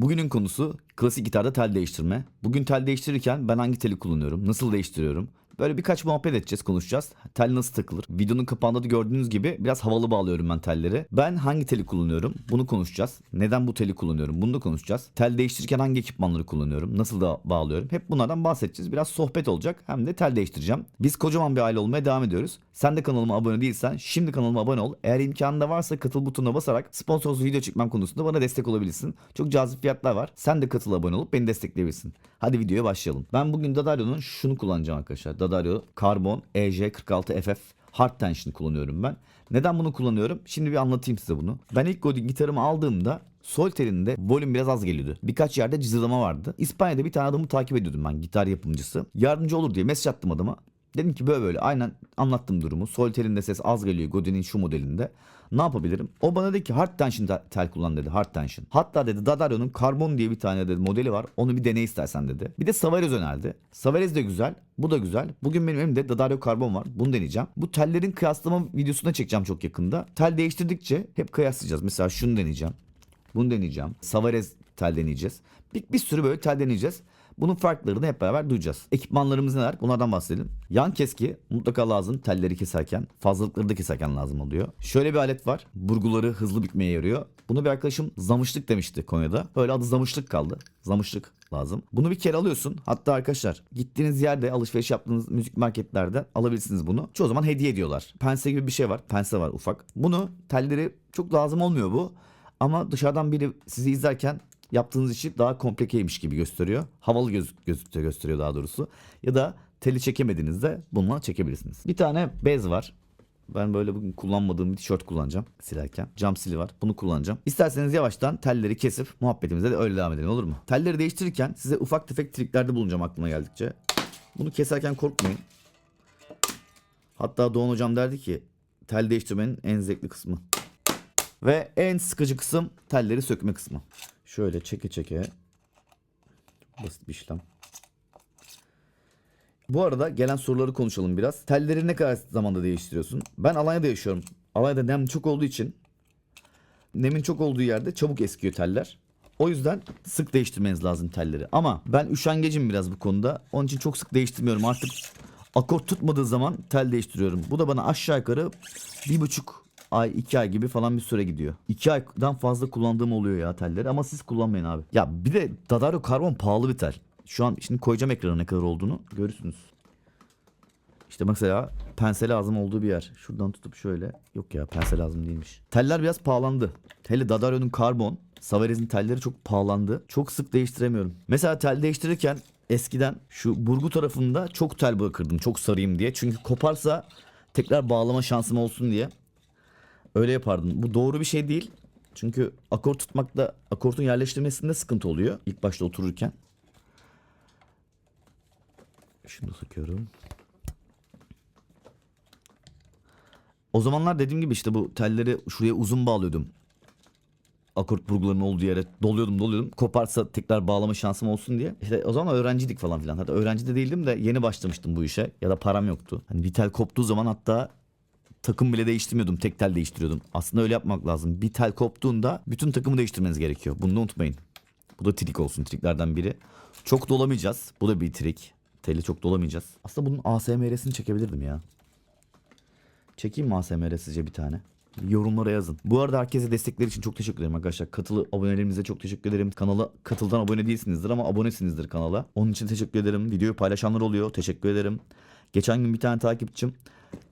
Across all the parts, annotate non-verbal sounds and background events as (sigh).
Bugünün konusu klasik gitarda tel değiştirme. Bugün tel değiştirirken ben hangi teli kullanıyorum, nasıl değiştiriyorum? Böyle birkaç muhabbet edeceğiz, konuşacağız. Tel nasıl takılır? Videonun kapağında da gördüğünüz gibi biraz havalı bağlıyorum ben telleri. Ben hangi teli kullanıyorum? Bunu konuşacağız. Neden bu teli kullanıyorum? Bunu da konuşacağız. Tel değiştirirken hangi ekipmanları kullanıyorum? Nasıl da bağlıyorum? Hep bunlardan bahsedeceğiz. Biraz sohbet olacak. Hem de tel değiştireceğim. Biz kocaman bir aile olmaya devam ediyoruz. Sen de kanalıma abone değilsen şimdi kanalıma abone ol. Eğer imkanı da varsa katıl butonuna basarak sponsorsuz video çekmem konusunda bana destek olabilirsin. Çok cazip fiyatlar var. Sen de katıl abone olup beni destekleyebilirsin. Hadi videoya başlayalım. Ben bugün Dadario'nun şunu kullanacağım arkadaşlar. Dadario Carbon E EJ46FF Hard Tension kullanıyorum ben. Neden bunu kullanıyorum? Şimdi bir anlatayım size bunu. Ben ilk Godin gitarımı aldığımda sol telinde volüm biraz az geliyordu. Birkaç yerde cızırdama vardı. İspanya'da bir tane adamı takip ediyordum ben gitar yapımcısı. Yardımcı olur diye mesaj attım adama. Dedim ki böyle böyle aynen anlattım durumu. Sol telinde ses az geliyor Godin'in şu modelinde. Ne yapabilirim? O bana dedi ki hard tension te- tel kullan dedi. Hard tension. Hatta dedi Dadario'nun karbon diye bir tane dedi modeli var. Onu bir dene istersen dedi. Bir de Savarez önerdi. Savarez de güzel. Bu da güzel. Bugün benim elimde Dadario karbon var. Bunu deneyeceğim. Bu tellerin kıyaslama videosunu da çekeceğim çok yakında. Tel değiştirdikçe hep kıyaslayacağız. Mesela şunu deneyeceğim. Bunu deneyeceğim. Savarez tel deneyeceğiz. Bir, bir sürü böyle tel deneyeceğiz. Bunun farklarını hep beraber duyacağız. Ekipmanlarımız neler? Bunlardan bahsedelim. Yan keski mutlaka lazım telleri keserken. Fazlalıkları da keserken lazım oluyor. Şöyle bir alet var. Burguları hızlı bükmeye yarıyor. Bunu bir arkadaşım zamışlık demişti Konya'da. Öyle adı zamışlık kaldı. Zamışlık lazım. Bunu bir kere alıyorsun. Hatta arkadaşlar gittiğiniz yerde alışveriş yaptığınız müzik marketlerde alabilirsiniz bunu. Çoğu zaman hediye ediyorlar. Pense gibi bir şey var. Pense var ufak. Bunu telleri çok lazım olmuyor bu. Ama dışarıdan biri sizi izlerken yaptığınız işi daha komplekeymiş gibi gösteriyor. Havalı göz, gözüküyor gösteriyor daha doğrusu. Ya da teli çekemediğinizde bununla çekebilirsiniz. Bir tane bez var. Ben böyle bugün kullanmadığım bir tişört kullanacağım silerken. Cam sili var. Bunu kullanacağım. İsterseniz yavaştan telleri kesip muhabbetimize de öyle devam edelim olur mu? Telleri değiştirirken size ufak tefek triklerde bulunacağım aklıma geldikçe. Bunu keserken korkmayın. Hatta Doğan hocam derdi ki tel değiştirmenin en zevkli kısmı. Ve en sıkıcı kısım telleri sökme kısmı. Şöyle çeke çeke. Basit bir işlem. Bu arada gelen soruları konuşalım biraz. Telleri ne kadar zamanda değiştiriyorsun? Ben Alanya'da yaşıyorum. Alanya'da nem çok olduğu için nemin çok olduğu yerde çabuk eskiyor teller. O yüzden sık değiştirmeniz lazım telleri. Ama ben üşengecim biraz bu konuda. Onun için çok sık değiştirmiyorum. Artık akort tutmadığı zaman tel değiştiriyorum. Bu da bana aşağı yukarı bir buçuk ay iki ay gibi falan bir süre gidiyor. İki aydan fazla kullandığım oluyor ya telleri ama siz kullanmayın abi. Ya bir de Dadario Karbon pahalı bir tel. Şu an şimdi koyacağım ekrana ne kadar olduğunu görürsünüz. İşte mesela pense lazım olduğu bir yer. Şuradan tutup şöyle. Yok ya pense lazım değilmiş. Teller biraz pahalandı. Hele Dadario'nun karbon, Savarez'in telleri çok pahalandı. Çok sık değiştiremiyorum. Mesela tel değiştirirken eskiden şu burgu tarafında çok tel bırakırdım. Çok sarayım diye. Çünkü koparsa tekrar bağlama şansım olsun diye. Öyle yapardım. Bu doğru bir şey değil. Çünkü akor tutmakta akortun yerleştirmesinde sıkıntı oluyor. İlk başta otururken. Şunu sıkıyorum. O zamanlar dediğim gibi işte bu telleri şuraya uzun bağlıyordum. Akort burgularının olduğu yere doluyordum doluyordum. Koparsa tekrar bağlama şansım olsun diye. İşte o zaman öğrenciydik falan filan. Hatta öğrenci de değildim de yeni başlamıştım bu işe. Ya da param yoktu. Hani bir tel koptuğu zaman hatta takım bile değiştirmiyordum. Tek tel değiştiriyordum. Aslında öyle yapmak lazım. Bir tel koptuğunda bütün takımı değiştirmeniz gerekiyor. Bunu da unutmayın. Bu da trik olsun triklerden biri. Çok dolamayacağız. Bu da bir trik. Teli çok dolamayacağız. Aslında bunun ASMR'sini çekebilirdim ya. Çekeyim mi ASMR sizce bir tane? Yorumlara yazın. Bu arada herkese destekleri için çok teşekkür ederim arkadaşlar. Katılı abonelerimize çok teşekkür ederim. Kanala katıldan abone değilsinizdir ama abonesinizdir kanala. Onun için teşekkür ederim. Videoyu paylaşanlar oluyor. Teşekkür ederim. Geçen gün bir tane takipçim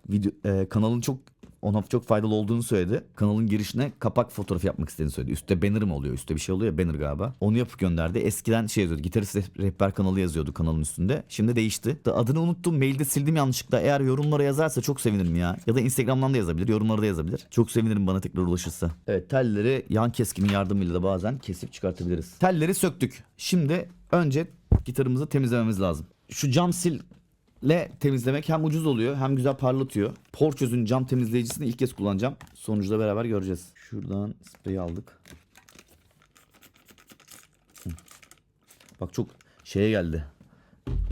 video, e, kanalın çok ona çok faydalı olduğunu söyledi. Kanalın girişine kapak fotoğrafı yapmak istediğini söyledi. Üstte banner mı oluyor? Üstte bir şey oluyor ya banner galiba. Onu yapıp gönderdi. Eskiden şey yazıyordu. Gitarist reh- rehber kanalı yazıyordu kanalın üstünde. Şimdi değişti. Da adını unuttum. Mailde sildim yanlışlıkla. Eğer yorumlara yazarsa çok sevinirim ya. Ya da Instagram'dan da yazabilir. Yorumlara da yazabilir. Çok sevinirim bana tekrar ulaşırsa. Evet telleri yan keskinin yardımıyla da bazen kesip çıkartabiliriz. Telleri söktük. Şimdi önce gitarımızı temizlememiz lazım. Şu cam sil le temizlemek hem ucuz oluyor hem güzel parlatıyor. Porçöz'ün cam temizleyicisini ilk kez kullanacağım. Sonucu da beraber göreceğiz. Şuradan spreyi aldık. Bak çok şeye geldi.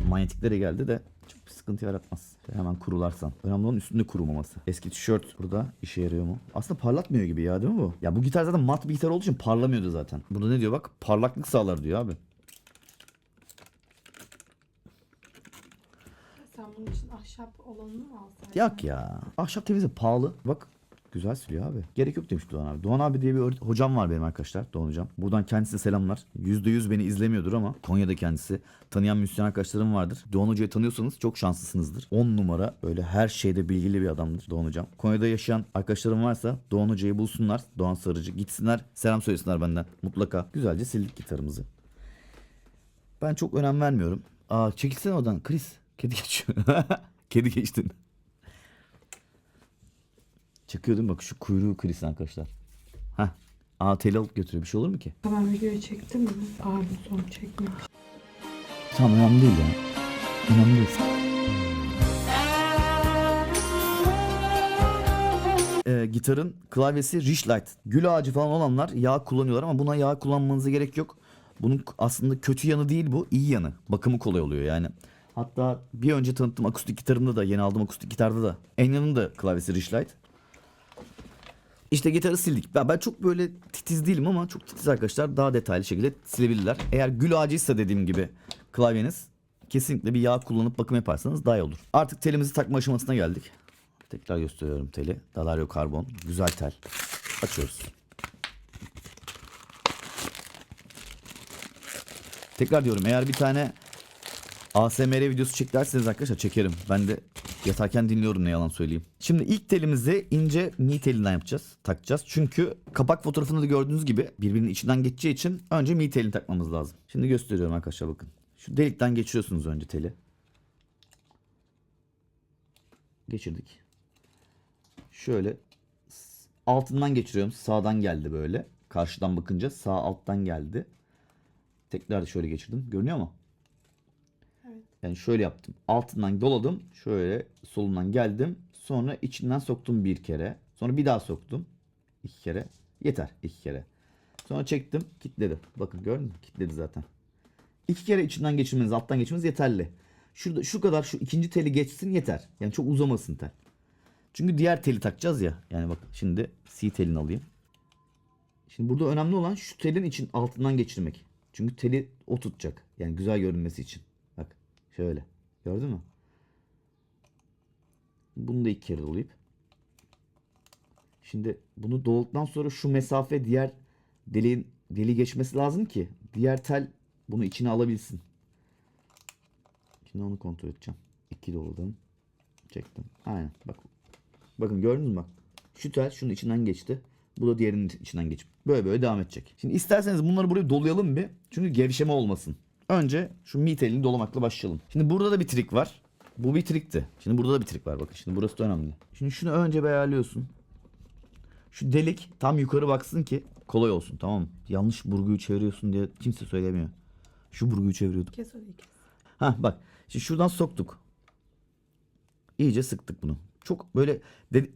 Manyetiklere geldi de çok bir sıkıntı yaratmaz. Hemen kurularsan. Önemli olan üstünde kurumaması. Eski tişört burada işe yarıyor mu? Aslında parlatmıyor gibi ya değil mi bu? Ya bu gitar zaten mat bir gitar olduğu için parlamıyordu zaten. Burada ne diyor bak? Parlaklık sağlar diyor abi. Sen bunun için ahşap olanını mı alsaydın? Yok ya. Ahşap temizliği pahalı. Bak güzel siliyor abi. Gerek yok demiş Doğan abi. Doğan abi diye bir hocam var benim arkadaşlar. Doğan hocam. Buradan kendisine selamlar. %100 beni izlemiyordur ama Konya'da kendisi. Tanıyan müzisyen arkadaşlarım vardır. Doğan hocayı tanıyorsanız çok şanslısınızdır. 10 numara böyle her şeyde bilgili bir adamdır Doğan hocam. Konya'da yaşayan arkadaşlarım varsa Doğan hocayı bulsunlar. Doğan Sarıcı gitsinler. Selam söylesinler benden. Mutlaka. Güzelce sildik gitarımızı. Ben çok önem vermiyorum. Aa çekilsene oradan Chris. Kedi geçiyor. (laughs) Kedi geçtin. Mi? Bak şu kuyruğu Chris arkadaşlar. Heh. Aa teli alıp götürüyor. Bir şey olur mu ki? Ben videoyu çektim mi? Pardon son çekmemiş. Tamam önemli değil ya. Önemli değil. Ee, gitarın klavyesi Richlight. Gül ağacı falan olanlar yağ kullanıyorlar ama buna yağ kullanmanıza gerek yok. Bunun aslında kötü yanı değil bu, iyi yanı. Bakımı kolay oluyor yani. Hatta bir önce tanıttığım akustik gitarımda da, yeni aldığım akustik gitarda da Enyan'ın da klavyesi Richlight. İşte gitarı sildik. Ben, ben çok böyle titiz değilim ama çok titiz arkadaşlar daha detaylı şekilde silebilirler. Eğer gül ağacıysa dediğim gibi klavyeniz kesinlikle bir yağ kullanıp bakım yaparsanız daha iyi olur. Artık telimizi takma aşamasına geldik. Tekrar gösteriyorum teli. Dalario karbon. Güzel tel. Açıyoruz. Tekrar diyorum eğer bir tane ASMR videosu çek derseniz arkadaşlar çekerim. Ben de yatarken dinliyorum ne yalan söyleyeyim. Şimdi ilk telimizi ince mi telinden yapacağız. Takacağız. Çünkü kapak fotoğrafında da gördüğünüz gibi birbirinin içinden geçeceği için önce mi telini takmamız lazım. Şimdi gösteriyorum arkadaşlar bakın. Şu delikten geçiriyorsunuz önce teli. Geçirdik. Şöyle altından geçiriyorum. Sağdan geldi böyle. Karşıdan bakınca sağ alttan geldi. Tekrar şöyle geçirdim. Görünüyor mu? Yani şöyle yaptım. Altından doladım. Şöyle solundan geldim. Sonra içinden soktum bir kere. Sonra bir daha soktum. iki kere. Yeter iki kere. Sonra çektim. Kitledi. Bakın gördün mü? Kitledi zaten. İki kere içinden geçirmeniz, alttan geçirmeniz yeterli. Şurada şu kadar şu ikinci teli geçsin yeter. Yani çok uzamasın tel. Çünkü diğer teli takacağız ya. Yani bak şimdi C telini alayım. Şimdi burada önemli olan şu telin için altından geçirmek. Çünkü teli o tutacak. Yani güzel görünmesi için. Şöyle. Gördün mü? Bunu da iki kere dolayıp. Şimdi bunu dolduktan sonra şu mesafe diğer deliğin deli geçmesi lazım ki diğer tel bunu içine alabilsin. Şimdi onu kontrol edeceğim. İki doladım. Çektim. Aynen. Bak. Bakın gördünüz mü bak. Şu tel şunun içinden geçti. Bu da diğerinin içinden geçip böyle böyle devam edecek. Şimdi isterseniz bunları buraya dolayalım bir. Çünkü gevşeme olmasın. Önce şu mi telini dolamakla başlayalım. Şimdi burada da bir trik var. Bu bir trikti. Şimdi burada da bir trik var bakın. Şimdi burası da önemli. Şimdi şunu önce bir ayarlıyorsun. Şu delik tam yukarı baksın ki kolay olsun tamam mı? Yanlış burguyu çeviriyorsun diye kimse söylemiyor. Şu burguyu çeviriyordum. Kes orayı kes. Ha bak. Şimdi şuradan soktuk. İyice sıktık bunu. Çok böyle dedi,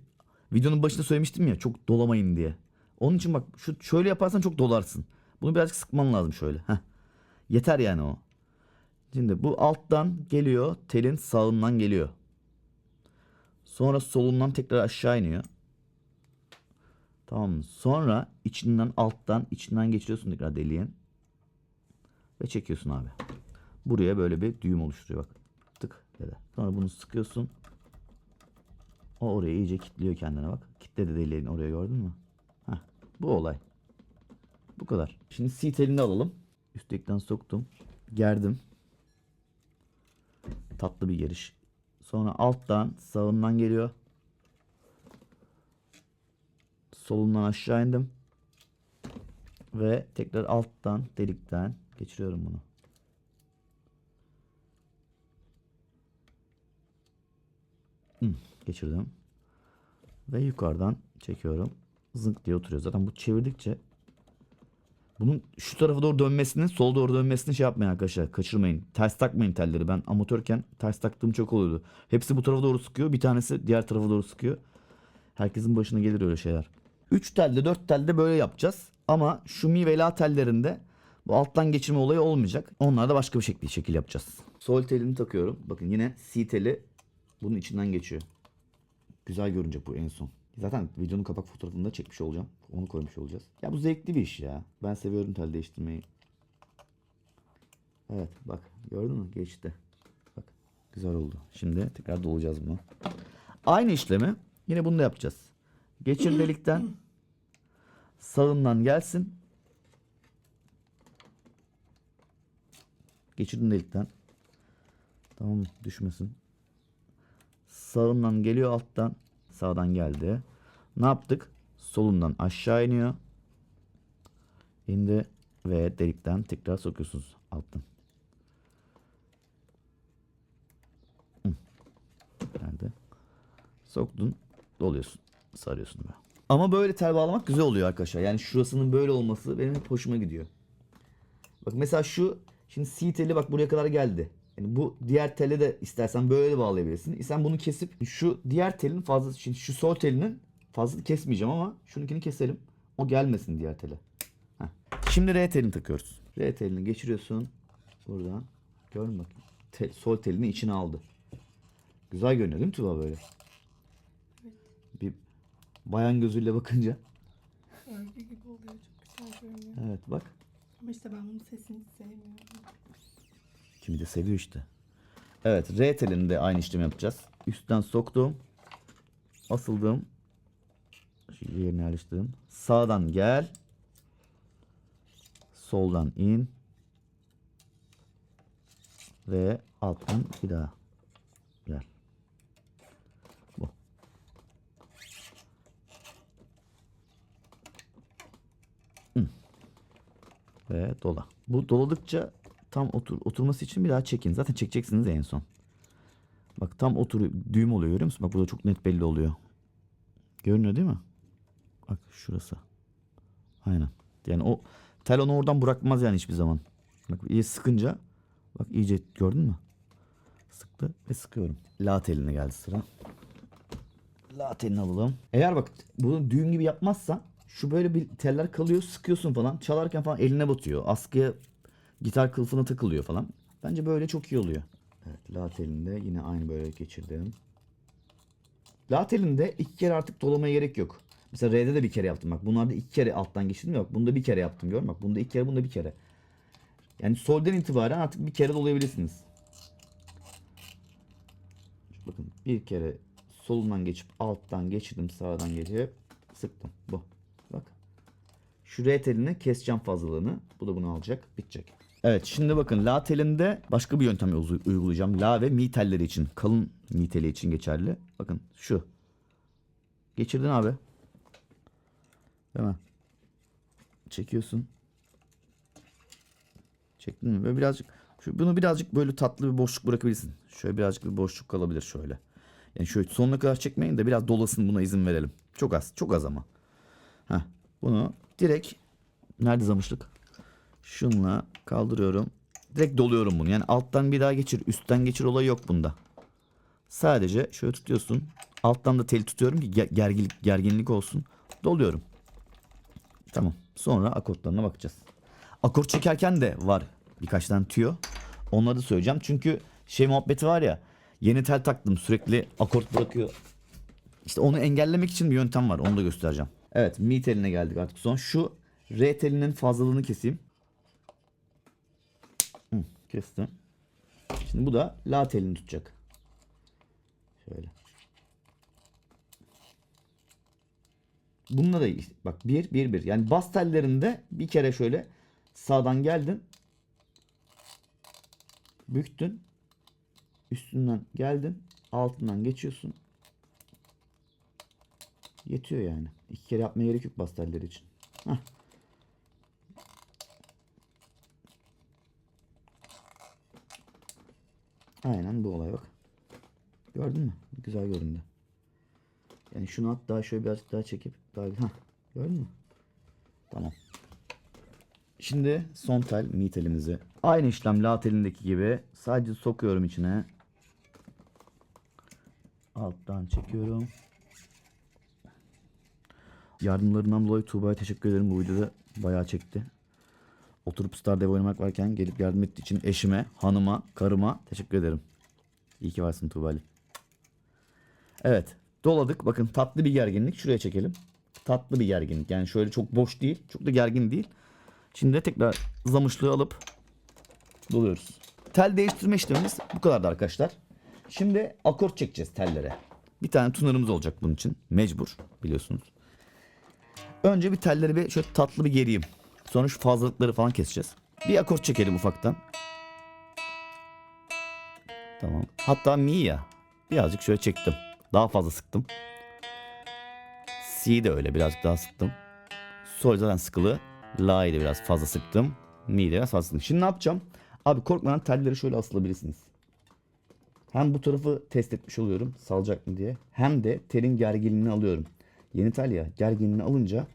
videonun başında söylemiştim ya çok dolamayın diye. Onun için bak şu şöyle yaparsan çok dolarsın. Bunu birazcık sıkman lazım şöyle. Heh. Yeter yani o. Şimdi bu alttan geliyor. Telin sağından geliyor. Sonra solundan tekrar aşağı iniyor. Tamam? Sonra içinden alttan içinden geçiriyorsun tekrar deliğin. Ve çekiyorsun abi. Buraya böyle bir düğüm oluşturuyor bak. Tık dedi. Sonra bunu sıkıyorsun. O oraya iyice kilitliyor kendine bak. Kitledi deliğini oraya gördün mü? Heh, bu olay. Bu kadar. Şimdi C telini alalım. Üsttekten soktum. Gerdim. Tatlı bir giriş. Sonra alttan sağından geliyor. Solundan aşağı indim. Ve tekrar alttan delikten geçiriyorum bunu. Hı, geçirdim. Ve yukarıdan çekiyorum. Zınk diye oturuyor. Zaten bu çevirdikçe bunun şu tarafa doğru dönmesini, sola doğru dönmesini şey yapmayın arkadaşlar. Kaçırmayın. Ters takmayın telleri. Ben amatörken ters taktığım çok oluyordu. Hepsi bu tarafa doğru sıkıyor. Bir tanesi diğer tarafa doğru sıkıyor. Herkesin başına gelir öyle şeyler. 3 telde 4 telde böyle yapacağız. Ama şu mi ve la tellerinde bu alttan geçirme olayı olmayacak. Onlarda başka bir şekilde şekil yapacağız. Sol telini takıyorum. Bakın yine C teli bunun içinden geçiyor. Güzel görünecek bu en son. Zaten videonun kapak fotoğrafını da çekmiş olacağım. Onu koymuş olacağız. Ya bu zevkli bir iş ya. Ben seviyorum tel değiştirmeyi. Evet bak gördün mü geçti. Bak güzel oldu. Şimdi tekrar dolacağız bunu. Aynı işlemi yine bunu da yapacağız. Geçir delikten sağından gelsin. Geçirdin delikten. Tamam düşmesin. Sağından geliyor alttan. Sağdan geldi. Ne yaptık? Solundan aşağı iniyor. İndi ve delikten tekrar sokuyorsunuz alttan. Nerede? Soktun, doluyorsun, sarıyorsun böyle. Ama böyle tel bağlamak güzel oluyor arkadaşlar. Yani şurasının böyle olması benim hoşuma gidiyor. Bak mesela şu şimdi C teli bak buraya kadar geldi. Yani bu diğer tele de istersen böyle de bağlayabilirsin. Sen bunu kesip şu diğer telin fazla şimdi şu sol telinin fazla kesmeyeceğim ama şununkini keselim. O gelmesin diğer tele. Heh. Şimdi R telini takıyoruz. R telini geçiriyorsun. Buradan. Gördün mü bak. Tel, sol telini içine aldı. Güzel görünüyor değil mi Tuba böyle? Bir bayan gözüyle bakınca. Örgü gibi oluyor. Çok güzel görünüyor. Evet bak. Ama işte ben bunun sesini sevmiyorum. De seviyor işte. Evet R telini de aynı işlemi yapacağız. Üstten soktum. Asıldım. Şu yerine yerleştirdim. Sağdan gel. Soldan in. Ve alttan bir daha gel. Bu. Hı. Ve dola. Bu doladıkça tam otur, oturması için bir daha çekin. Zaten çekeceksiniz en son. Bak tam oturuyor. Düğüm oluyor görüyor musun? Bak burada çok net belli oluyor. Görünüyor değil mi? Bak şurası. Aynen. Yani o tel onu oradan bırakmaz yani hiçbir zaman. Bak iyi sıkınca bak iyice gördün mü? Sıktı ve sıkıyorum. La teline geldi sıra. La telini alalım. Eğer bak bunu düğüm gibi yapmazsan şu böyle bir teller kalıyor sıkıyorsun falan. Çalarken falan eline batıyor. Askıya gitar kılıfına takılıyor falan. Bence böyle çok iyi oluyor. Evet la telinde yine aynı böyle geçirdim. La telinde iki kere artık dolamaya gerek yok. Mesela R'de de bir kere yaptım bak. Bunlarda iki kere alttan geçirdim ya bak. Bunda bir kere yaptım musun? Bak bunda iki kere bunda bir kere. Yani solden itibaren artık bir kere dolayabilirsiniz. Bakın bir kere solundan geçip alttan geçirdim sağdan geçip sıktım. Bu. Bak. Şu R telini keseceğim fazlalığını. Bu da bunu alacak. Bitecek. Evet şimdi bakın la telinde başka bir yöntem uy- uygulayacağım. La ve mi telleri için. Kalın mi teli için geçerli. Bakın şu. Geçirdin abi. Değil mi? Çekiyorsun. Çektin mi? Böyle birazcık şu, bunu birazcık böyle tatlı bir boşluk bırakabilirsin. Şöyle birazcık bir boşluk kalabilir şöyle. Yani şöyle sonuna kadar çekmeyin de biraz dolasın buna izin verelim. Çok az. Çok az ama. Heh, bunu direkt nerede zamışlık? Şunla kaldırıyorum. Direkt doluyorum bunu. Yani alttan bir daha geçir, üstten geçir olayı yok bunda. Sadece şöyle tutuyorsun. Alttan da tel tutuyorum ki ger- gerginlik, gerginlik olsun. Doluyorum. Tamam. Sonra akortlarına bakacağız. Akort çekerken de var birkaç tane tüyo. Onları da söyleyeceğim. Çünkü şey muhabbeti var ya. Yeni tel taktım sürekli akort bırakıyor. İşte onu engellemek için bir yöntem var. Onu da göstereceğim. Evet mi teline geldik artık son. Şu R telinin fazlalığını keseyim. Kestim. Şimdi bu da la telini tutacak. Şöyle. Bununla da işte bak bir bir bir. Yani bas tellerinde bir kere şöyle sağdan geldin. Büktün. Üstünden geldin. Altından geçiyorsun. Yetiyor yani. İki kere yapmaya gerek yok bas telleri için. Hah. Aynen bu olay bak. Gördün mü? Güzel göründü. Yani şunu hatta şöyle birazcık daha çekip daha ha gördün mü? Tamam. Şimdi son tel mi telimizi. Aynı işlem la telindeki gibi sadece sokuyorum içine. Alttan çekiyorum. Yardımlarından dolayı Tuğba'ya teşekkür ederim. Bu videoda bayağı çekti. Oturup Star Dev oynamak varken gelip yardım ettiği için eşime, hanıma, karıma teşekkür ederim. İyi ki varsın Tuğba. Evet. Doladık. Bakın tatlı bir gerginlik. Şuraya çekelim. Tatlı bir gerginlik. Yani şöyle çok boş değil. Çok da gergin değil. Şimdi de tekrar zamışlığı alıp doluyoruz. Tel değiştirme işlemimiz bu kadardı arkadaşlar. Şimdi akort çekeceğiz tellere. Bir tane tunarımız olacak bunun için. Mecbur biliyorsunuz. Önce bir telleri bir şöyle tatlı bir geriyim. Sonra şu fazlalıkları falan keseceğiz. Bir akort çekelim ufaktan. Tamam. Hatta mi ya. Birazcık şöyle çektim. Daha fazla sıktım. Si de öyle birazcık daha sıktım. Sol zaten sıkılı. La'yı da biraz fazla sıktım. Mi de biraz fazla sıktım. Şimdi ne yapacağım? Abi korkmadan telleri şöyle asılabilirsiniz. Hem bu tarafı test etmiş oluyorum salacak mı diye. Hem de telin gerginliğini alıyorum. Yeni tel ya gerginliğini alınca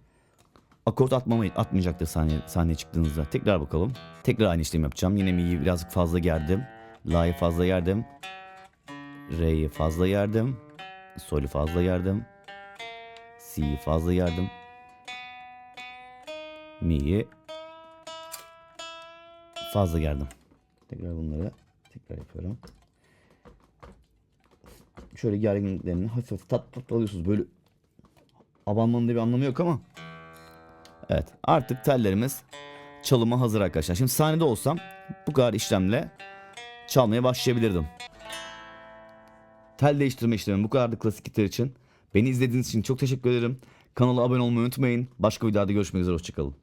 akort atmamayı atmayacaktır saniye, sahneye çıktığınızda. Tekrar bakalım. Tekrar aynı işlemi yapacağım. Yine mi'yi birazcık fazla gerdim. La'yı fazla gerdim. Re'yi fazla gerdim. Sol'ü fazla gerdim. Si'yi fazla gerdim. Mi'yi fazla gerdim. Tekrar bunları tekrar yapıyorum. Şöyle gerginliklerini hafif hafif tat tat alıyorsunuz. Böyle abanmanın da bir anlamı yok ama. Evet artık tellerimiz çalıma hazır arkadaşlar. Şimdi sahnede olsam bu kadar işlemle çalmaya başlayabilirdim. Tel değiştirme işlemi bu kadardı klasik gitar için. Beni izlediğiniz için çok teşekkür ederim. Kanala abone olmayı unutmayın. Başka videoda görüşmek üzere. Hoşçakalın.